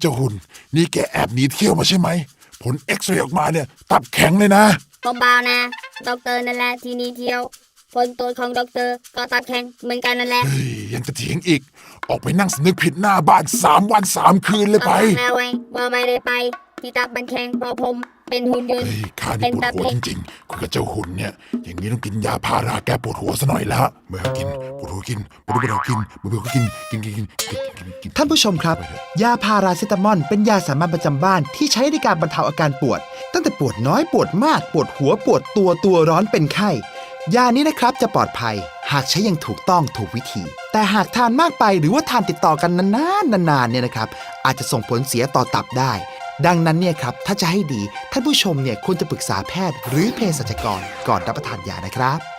เจ้าหุ่น นี่แกแอบหนีเที่ยวมาใช่ไหม ผลเอ็กซเรย์ออกมาเนี่ย ตับแข็งเลยนะ เบาๆนะดอกเตอร์นั่นแหละที่นี่เที่ยว ผลตรวจของด็อกเตอร์ก็ตับแข็งเหมือนกันนั่นแหละเฮ้ยยังจะเถียงอีก ออกไปนั่งสำนึกผิดหน้าบ้านสามวันสามคืนเลยไปก็บอกแล้วไงว่าไม่ได้ไปที่ตับมันแข็งเพราะผมเป็นหุ่นยนต์ เฮ้ยข้านี่ปวดหัวจริงๆคุยกับเจ้าหุ่นเนี่ย อย่างนี้ต้องกินยาพาราแก้ปวดหัวซะหน่อยละเมื่อกิน ปวดหัวกินปวดหัวกินปวดหัวกิน กินกินกินกินกินกิน ท่านผู้ชมครับ ยาพาราเซตามอลเป็นยาสามัญประจำบ้านที่ใช้ในการบรรเทาอาการปวด ตั้งแต่ปวดน้อยปวดมากปวดหัวปวดตัวตัวร้อนเป็นไข้ ยานี้นะครับจะปลอดภัย หากใช้อย่างถูกต้องถูกวิธี แต่หากทานมากไปหรือว่าทานติดต่อกันนานๆนานๆเนี่ยนะครับ อาจจะส่งผลเสียต่อตับได้ ดังนั้นเนี่ยครับถ้าจะให้ดีท่านผู้ชมเนี่ยควรจะปรึกษาแพทย์หรือเภสัชกรก่อนรับประทานยานะครับ